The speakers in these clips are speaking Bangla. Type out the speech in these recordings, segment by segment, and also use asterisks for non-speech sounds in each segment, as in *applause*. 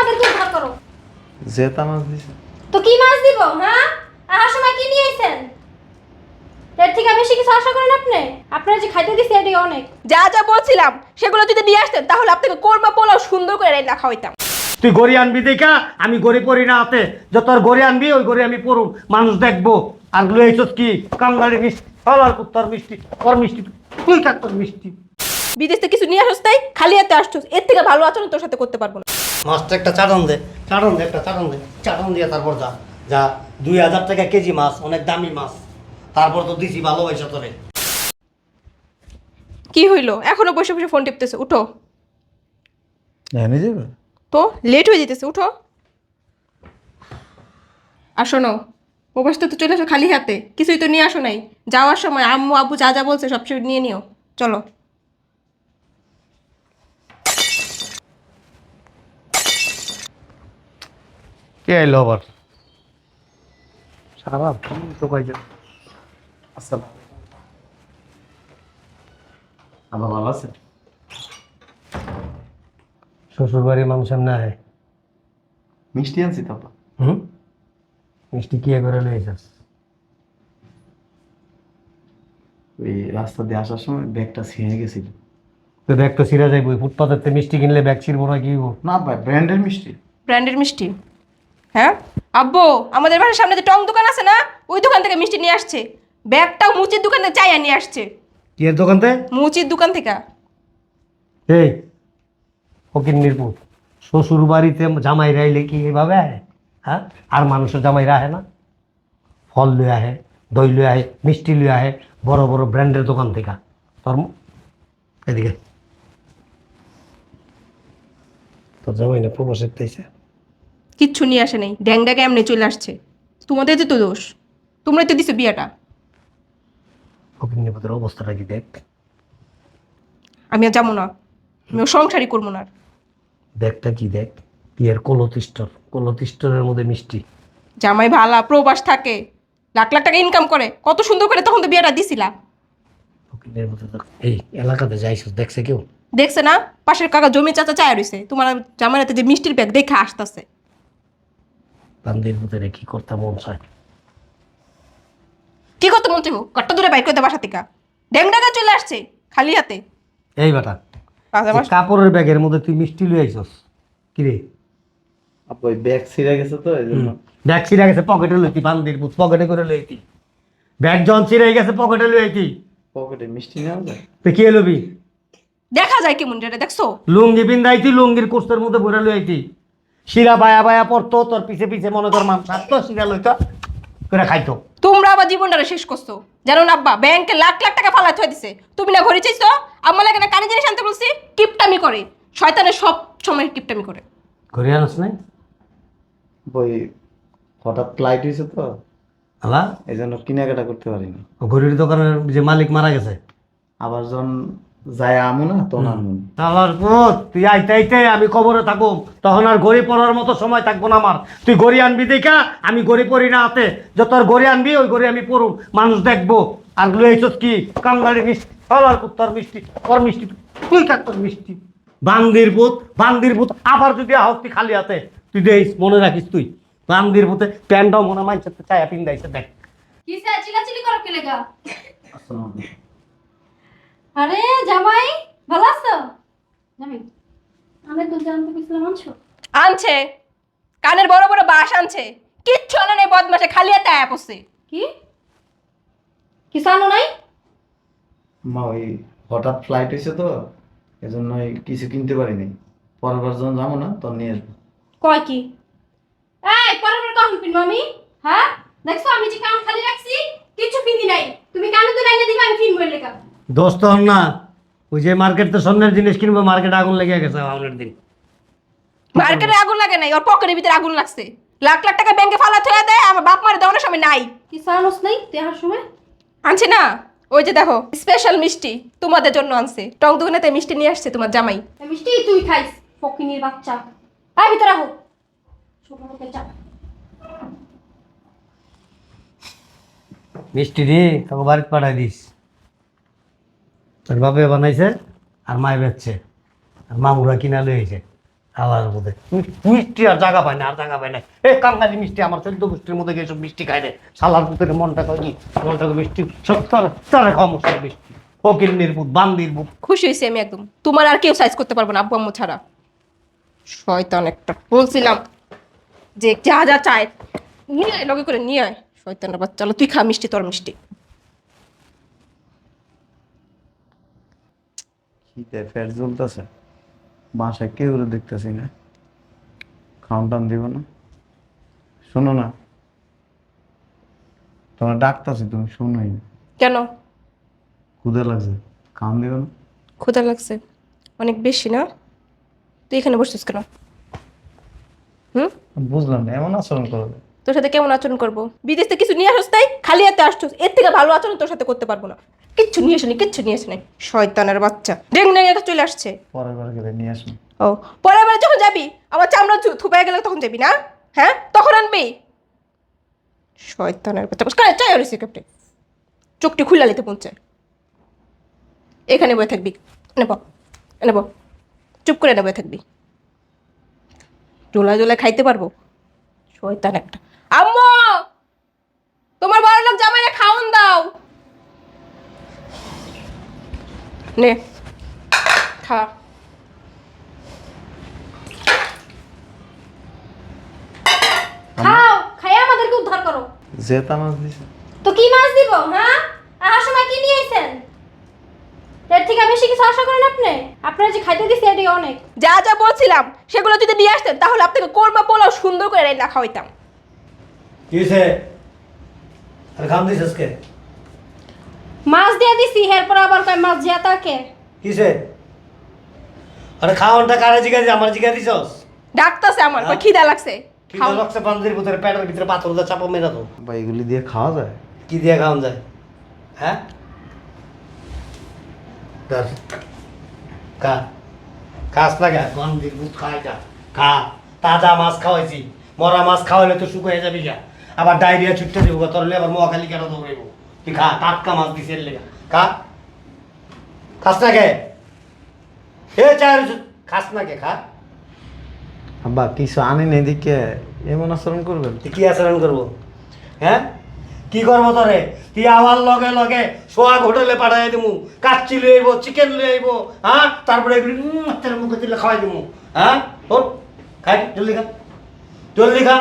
আমাদেরকে উদ্ধার করো। জেতা মাছ দিছে। তো কি মাছ দিব হ্যাঁ আসার সময় কি নিয়ে আইছেন? এর থেকে বেশি কিছু আশা করেন আপনি? আপনারা যে খাইতে দিচ্ছে এটাই অনেক। যা যা বলছিলাম সেগুলো যদি নিয়ে আসতেন তাহলে আপনাকে কোরমা পোলাও সুন্দর করে রান্না খাওয়াইতাম। তুই গড়ি আনবি দেখা আমি গড়ি পড়ি না হাতে। যত আর গড়ি আনবি ওই গড়ি আমি পড়ুম। মানুষ দেখব। আরগুলো এইসব কি? কাঙ্গালি মিষ্টি ফলার কুত্তার মিষ্টি ওর মিষ্টি তুই কাকুর মিষ্টি। বিদেশ থেকে কিছু নিয়ে আসছ তাই খালি হাতে আসছিস। এর থেকে ভালো আচরণ তোর সাথে করতে পারব না। মাছটা একটা চাটন দে চাটন দে একটা চাটন দে চাটন দিয়ে তারপর যা যা দুই হাজার টাকা কেজি মাছ অনেক দামি মাছ তারপর তো দিছি ভালোবাসা তোরে। কি হইল? এখনও বসে বসে ফোন টিপতেছে উঠো। যাবে? তো লেট হয়ে যেতেছে উঠো। আর শোনো প্রবাস তো চলে আসো খালি হাতে কিছুই তো নিয়ে আসো নাই। যাওয়ার সময় আম্মু আব্বু যা যা বলছে সব নিয়ে নিও। চলো। কে এলো আবার? সারা তো কয়েছে আসসালাম আবার ভালো আছে শ্বশুর বাড়ির মানুষ এমনি আয় মিষ্টি আনছি তো। হুম? মিষ্টি কি করে লইছিস ওই রাস্তা দিয়ে আসার সময় ব্যাগটা ছিঁড়ে গেছিল। তো ব্যাগ তো সিরা যাইব ফুটপাতের মিষ্টি কিনলে ব্যাগ ছিড়বো না কি? না ভাই ব্র্যান্ডের মিষ্টি। ব্র্যান্ডের মিষ্টি? হ্যাঁ? আব্বু আমাদের বাসার সামনে যে টং দোকান আছে না ওই দোকান থেকে মিষ্টি নিয়ে আসছে। ব্যাগটাও মুচির দোকান থেকে চাইয়া নিয়ে আসছে। কি এর দোকানতে? মুচির দোকান থেকে। এই ফকির নির্পুত শ্বশুর বাড়িতে জামাই রাইলে কি এইভাবে আহে? হ্যাঁ? আর মানুষের জামাই রাহে না। ফল লয়ে আহে দই লয়ে আহে মিষ্টি লয়ে আহে বড় বড় ব্র্যান্ডের দোকান থেকে। তোর এদিকে তোর জামাই না প্রবাসের তাইছে কিচ্ছু নিয়ে আসে নাই। ড্যাং ড্যাগে এমনি চলে আসছে? তোমাদের তো দোষ। তোমরা তো দিছো বিয়েটা। ফকির নির্পুতের অবস্থাটা কি দেখ। আমি আর যাব না। আমি সংসারই করব না আর। দেখটা কি দেখ? বিয়ের কলতিষ্ঠর। কলতিষ্ঠরের মধ্যে মিষ্টি। জামাই ভালা প্রবাস থাকে। লাখ লাখ টাকা ইনকাম করে। কত সুন্দর করে তখন তো বিয়েটা দিছিলা। ফকির নির্পুতের এই এলাকাতে যাইছ দেখছে কেউ? দেখছে না? পাশের কাকা জমি চাচা চায় রইছে। তোমার জামাইরাতে যে মিষ্টির ব্যাগ দেখে আসতেছে। বান্দির ভিতরে কি করতে মন চায়? কি করতে মন চাইব? কত দূরে বাইক করতে বাসা থেকে। ড্যাং ড্যাঙ্গা চলে আসছে খালি হাতে। এই বেটা এই কাপড়ের ব্যাগের মধ্যে তুই মিষ্টি লই আইছস। কি রে? আপা ওই ব্যাগ ছিঁড়ে গেছে তো এই জন্য। ব্যাগ ছিঁড়ে গেছে পকেটে লইতি বান্দির বুথ পকেটে করে লইতি ব্যাগ জন ছিঁড়ে গেছে পকেটে লইতি পকেটে মিষ্টি নেওয়া যায়? তুই কি লবি? দেখা যায় কি যেটা দেখছ? লুঙ্গি পিন্দাইতি লুঙ্গির কোস্তের মধ্যে ভরে লইতি শিরা বায়া বায়া পড়তো তোর পিছে পিছে মনে কর মান সারতো শিরা লইতো করে খাইতো। তোমরা আবার জীবনটা শেষ করছ। জানো না আব্বা ব্যাংকে লাখ লাখ টাকা ফালা থয়ে দিছে। তুমি না ঘরে চাইছো? আমার লাগে না কানে জিনিস আনতে বলছি কিপটামি করে। শয়তানের সব সময় কিপটামি করে। ঘরে আনস নাই? বই হঠাৎ ফ্লাইট হয়েছে তো। আলা? এই জন্য কেনাকাটা করতে পারিনি। ও ঘড়ির দোকানের যে মালিক মারা গেছে? আবার যখন যায় আমু না তখন আনব তাহলে পুত তুই আইতে আইতে আমি কবরে থাকুম তখন আর গড়ি পড়ার মতো সময় থাকব না আমার। তুই গড়ি আনবি দেখা আমি গড়ি পড়ি না হাতে। যত আর গড়ি আনবি ওই গড়ি আমি পড়ুম। মানুষ দেখব। আরগুলো এইসব কি? কাঙ্গালি মিষ্টি ফলার কুত্তার মিষ্টি ওর মিষ্টি তুই কাকুর মিষ্টি? বান্দির ভূত বান্দির ভূত আবার যদি আহস তুই খালি হাতে। তুই দেখিস মনে রাখিস তুই। বান্দির ভূতে প্যান্টটাও মনে মাইছে চায়া পিন্দাইছে দেখ। কি স্যার চিলাচিলি করো কি লেগা? আসসালামু আলাইকুম। আরে জামাই ভালো আছো? জামাই আমি তো জানতে গেছিলাম আনছো? আনছে। কানের বড় বড় বাস আনছে। কিচ্ছু আনে নেই বদমাসে খালি হাতে আয়া পড়ছে। কি? কিছু আনো নাই? মা ওই হঠাৎ ফ্লাইট হয়েছে তো এজন্য ওই কিছু কিনতে পারিনি। পরের বার যখন যাব না তখন নিয়ে আসব। কয় কি? এই পরের বার কখন কিনবো আমি? হ্যাঁ? দেখছ আমি যে কান খালি রাখছি কিছু কিনি নাই তুমি কানে তো লাইনে দিবে আমি কিনবো এর লেখা দোস্ত হন না ওই যে মার্কেট তো স্বর্ণের জিনিস কিনবো মার্কেটে আগুন লেগে গেছে আমাদের দিন। মার্কেটে আগুন লাগে নাই ওর পকেটের ভিতরে আগুন লাগছে। লাখ লাখ টাকা ব্যাংকে ফালা থয়ে দেয় আমার বাপ মারে দেওয়ানোর সময় নাই। কিছু আনোস নাই দেহার সময়? আনছে না। ওই যে দেখো স্পেশাল মিষ্টি তোমাদের জন্য আনছে। টং দোকানেতে মিষ্টি নিয়ে আসছে তোমার জামাই। এই মিষ্টি তুই খাইস ফকিনির বাচ্চা। আয় ভিতরে আহো। মিষ্টি দি তোকে বাড়িতে পাঠাই দিস। তোর বাপে বানাইছে, আর মায় বেচছে। আর মামুরা কিনা লইছে আলার মধ্যে মিষ্টি আর জায়গা পায় না, আর জায়গা পায় না। এ কাঙ্গালি মিষ্টি, আমার চোদ্দ গোষ্ঠীর মধ্যে গিয়ে সব মিষ্টি খায় রে। শালার পুতের মনটা কয় কি মনটা মিষ্টি, সব তার তারা মিষ্টি। ফকির নির্বুত বান্দির বুক খুশি হয়েছি আমি একদম। তোমার আর কেউ সাইজ করতে পারব না, আব্বু আম্মু ছাড়া। শয়তান একটা। বলছিলাম যে যা যা চায়, নিয়ে আয়, লগে করে নিয়ে আয়। শয়তানের বাচ্চা তুই খা মিষ্টি, তোর মিষ্টি। জ্বলতেছে বাসায় কেউ দেখতেছি না। খাওয়ান টান দিব না। শোনো না তোমার ডাকতেছি তুমি শুনোই না। কেন? ক্ষুদে লাগছে খাওয়ান দিব না। ক্ষুধা লাগছে অনেক বেশি না? তুই এখানে বসছিস কেন? হুম? বুঝলাম না এমন আচরণ করবে তোর সাথে কেমন আচরণ করব? বিদেশ থেকে কিছু নিয়ে আসস তাই খালি হাতে আসছিস এর থেকে ভালো আচরণ তোর সাথে করতে পারব না। কিচ্ছু নিয়ে আসেনি কিচ্ছু নিয়ে আসেনি। শয়তানের বাচ্চা। ডেং ডেং একটা চলে আসছে। পরের বার গেলে নিয়ে আসুন ও পরের বার যখন যাবি আমার চামড়া থুপায় গেলে তখন যাবি না? হ্যাঁ? তখন আনবি। শয়তানের বাচ্চা। কানে চাই আর কেপটে চোখটি খুলে নিতে পৌঁছায় এখানে বয়ে থাকবি। নেব নেব চুপ করে নেবে থাকবি। জোলা জোলা খাইতে পারব। শয়তান একটা আম্মু তোমার বড় লোক জামাইরা খাওন দাও নে। খা। খাও খাইয়া আমাদেরকে উদ্ধার করো। জেতা মাছ দিছে। তো কি মাছ দিব হ্যাঁ সময় কি নিয়ে আইছেন? এর থেকে বেশি কিছু আশা করেন আপনি? আপনারা যে খাইতে দিচ্ছে এটাই অনেক। যা যা বলছিলাম সেগুলো যদি নিয়ে আসতেন তাহলে আপনাকে কোরমা পোলাও সুন্দর করে রান্না খাওয়াইতাম। কিসে আর খাম দিছি এরপর আবার কয় মাছ জিয়া তাকে কিসে? আরে খাওয়ানটা কারে জিগা দিস আমার জিগা দিছস? ডাকতেছে আমার কই হ্যাঁ? খিদা লাগছে। কি খাও। লাগছে বান্দির ভিতরে পেটের ভিতরে পাথর দা চাপা মেরা তো বা এগুলি দিয়ে খাওয়া যায়? কি দিয়ে খাওয়ান যায়? হ্যাঁ? গা বান্দির ভূত যা খা। তাজা মাছ খাওয়াইছি। মরা মাছ খাওয়াইলে তো শুকিয়ে যাবি যা আবার ডায়রিয়া ছুটতে দিব তোর হলে আবার মহাখালী কেন দৌড়াইব? তুই খা টাটকা মাছ দিছে লেগা। খা খাস না কে? এ চার খাস না কে খা? আব্বা কিছু আনি নেই দিকে এমন আচরণ করবেন? তুই কি আচরণ করব? হ্যাঁ? কি করব তোরে? তুই আবার লগে লগে সোহাগ হোটেলে পাঠাই দিমু কাচ্চি লই আইব চিকেন লই আইব হ্যাঁ? তারপরে এগুলি উম, মুখে দিলে খাওয়াই দিমু হ্যাঁ? ওর খাই জলদি খা। জলদি খা।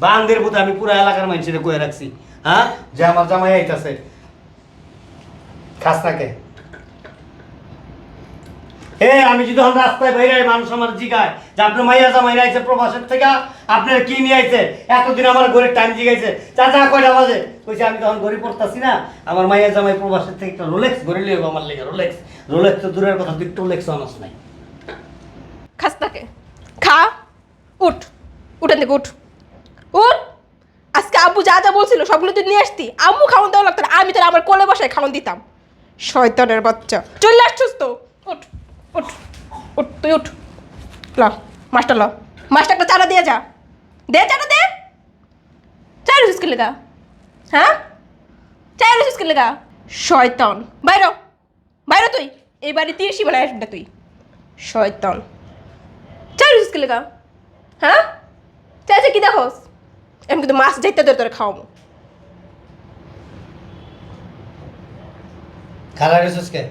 বান্দের পুতে আমি পুরো এলাকার মানুষের কয়ে রাখছি হ্যাঁ? যে আমার জামাই আইতাছে খাস থাকে। এ, আমি যদি এখন রাস্তায় বাইরে মানুষ আমার জিগায়। যে আপনার মাইয়া জামাই আইছে প্রবাসের থেকে, আপনার কি নিয়ে আইছে? এতদিন আমার ঘরে টাইম জিগাইছে। চাচা কয়টা বাজে? কইছে, আমি তখন ঘরে পড়তাছি না। আমার মাইয়া জামাই প্রবাসের থেকে একটা রোলেক্স ঘরে লিয়ে আমার লেগে রোলেক্স রোলেক্স তো দূরের কথা দুটো রোলেক্স আনাস নাই। খাস তাকে খা, উঠ। উঠেন থেকে উঠ। উঠ। আজকে আব্বু যা যা বলছিল, সবগুলো তুই নিয়ে আসতি। আম্মু খাওয়ান দেওয়া লাগতো আমি তোর আমার কোলে বসায় খাওয়ান দিতাম। শয়তানের বাচ্চা। চলে আসছিস তো। উঠ উঠ উঠ তুই উঠ ল, মাছটা ল। মাছটা একটা চারা দিয়ে যা। দে চারা দে। চাই রুচিস কে লেগা হ্যাঁ? চাই রুচিস কে লেগা শয়তান। বাইর বাইর তুই। এই বাড়ি তিরিশি বেলায় আসবি তুই। শয়তান। চাই রুচিস কে লেগা হ্যাঁ? চাইছে কি দেখোস? আমি কিন্তু মাছ যাইতে ধরে তোরে খাওয়াবো। খালা রেছিস কে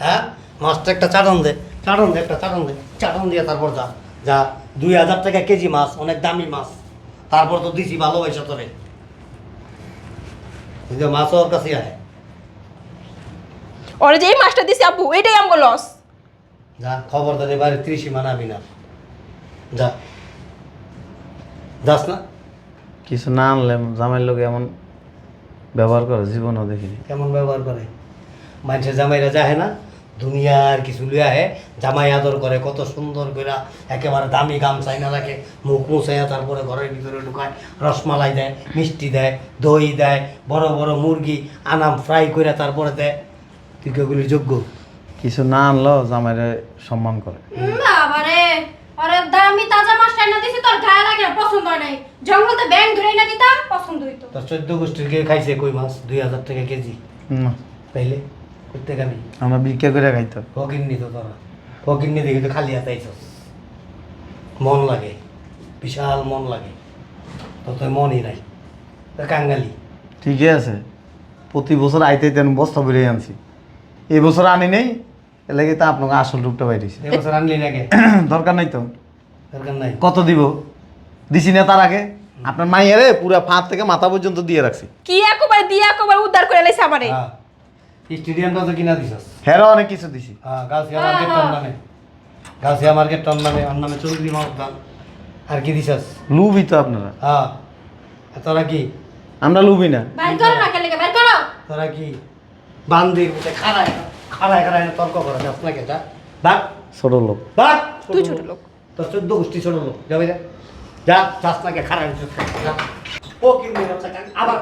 হ্যাঁ? মাছটা একটা চাটন দে চাটন দে একটা চাটন দে চাটন দিয়ে তারপর যা যা দুই হাজার টাকা কেজি মাছ অনেক দামি মাছ তারপর তো দিছি ভালোবাসা তোরে। কিন্তু মাছ ওর কাছে আয় ওরে যে এই মাছটা দিছি আব্বু এটাই আমার লস যা খবরদার এবারে ত্রিশি মানাবি না। যা। যাস না? কিছু না আনলে জামাইয়ের লোক এমন ব্যবহার করে জীবনও দেখিনি। কেমন ব্যবহার করে? মানুষের জামাইরা যাহে না দুনিয়ার কিছু লিয়া হে জামাই আদর করে কত সুন্দর করে একেবারে দামি গামছাই না রাখে মুখ মুছাইয়া তারপরে ঘরের ভিতরে ঢুকায় রসমালাই দেয় মিষ্টি দেয় দই দেয় বড় বড় মুরগি আনাম ফ্রাই করে তারপরে দেয়। তুই কেগুলি যোগ্য? কিছু না আনলেও জামাইরে সম্মান করে। বাবারে আরে দামি তাজা মাছ রান্না দিছি তোর গায়ে লাগে না, পছন্দ হয় নাই। জঙ্গলতে ব্যাং ধরে না দিতাম পছন্দ হইতো। তোর চোদ্দ গোষ্ঠীর কে খাইছে কই মাছ? দুই হাজার টাকা কেজি। না, পাইলে করতে গাবি আমরা বিক্রি করে খাইতো ফকিন্নি তো তোরা। ফকিন্নি দেখি তো খালি হাতে আইছস। মন লাগে বিশাল মন লাগে। তো তোর মনই নাই। তো কাঙ্গালি। ঠিকই আছে। প্রতি বছর আইতে তেন বস্তা বেরিয়ে আনছি। এই বছর আনি নেই এর লাগে তা আপনাকে আসল রূপটা বাইরেছে এবছর আনলি নাকি? *coughs* দরকার নাই তো। দরকার নাই। কত দিব? দিছি না তার আগে? আপনার মাইয়ারে পুরা ফাঁদ থেকে মাথা পর্যন্ত দিয়ে রাখছি। কি একবার দিয়ে একবার উদ্ধার করে লাইছে আমারে। হ্যাঁ। স্টেডিয়ামটা তো কিনা দিছস? হেরো অনেক কিছু দিছি। হ্যাঁ গাছিয়া মার্কেট তোর নামে। গাছিয়া মার্কেট তোর নামে ওর নামে চৌধুরী মাহতান আর কি দিছস? লুবই তো আপনারা। হ্যাঁ। আর তোরা কি? আমরা লুবি না। বাইর করো না কেন বাইর করো। তোরা কি? বান্দির মধ্যে খাড়ায় খাড়ায় খাড়ায় না তর্ক করে যাস না কেটা বাক ছোট লোক। বাক তুই ছোট লোক। তোর চোদ্দ গোষ্ঠী ছোট লোক। যাবে যা যা যাস না কে খাড়ায় ও কিন্তু আবার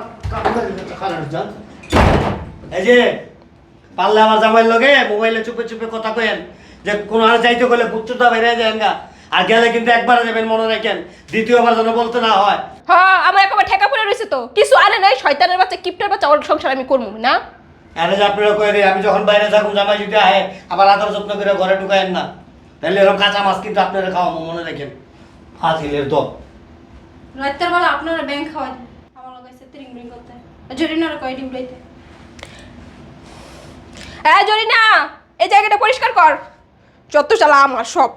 খাড়ায় যা। এই যে পারলে আমার জামাইয়ের লগে মোবাইলে চুপে চুপে কথা কয়েন যে কোনো আর যাইতে গেলে বুচ্চুটা বেড়ে যায় গা। আর গেলে কিন্তু একবার যাবেন মনে রাখেন দ্বিতীয়বার যেন বলতে না হয়। হ্যাঁ আমার একবার ঠেকা পড়ে রয়েছে তো। কিছু আনে নাই শয়তানের বাচ্চা কিপটার বাচ্চা ওর সংসার আমি করব না? আরে যে আপনারা কয়ে আমি যখন বাইরে থাকুন জামাই যদি আহে আবার আদর যত্ন করে ঘরে ঢুকায়েন না। তাহলে এরকম কাঁচা মাছ কিন্তু আপনারা খাওয়াবো মনে রাখেন। ফাজিলের দল। রাতের বেলা আপনারা ব্যাংক খাওয়াই আমার তিরিং বিরিং করতে জরিনার উঠাইতে হ্যাঁ জরিনা এই জায়গাটা পরিষ্কার কর। যত চালা আমার সব।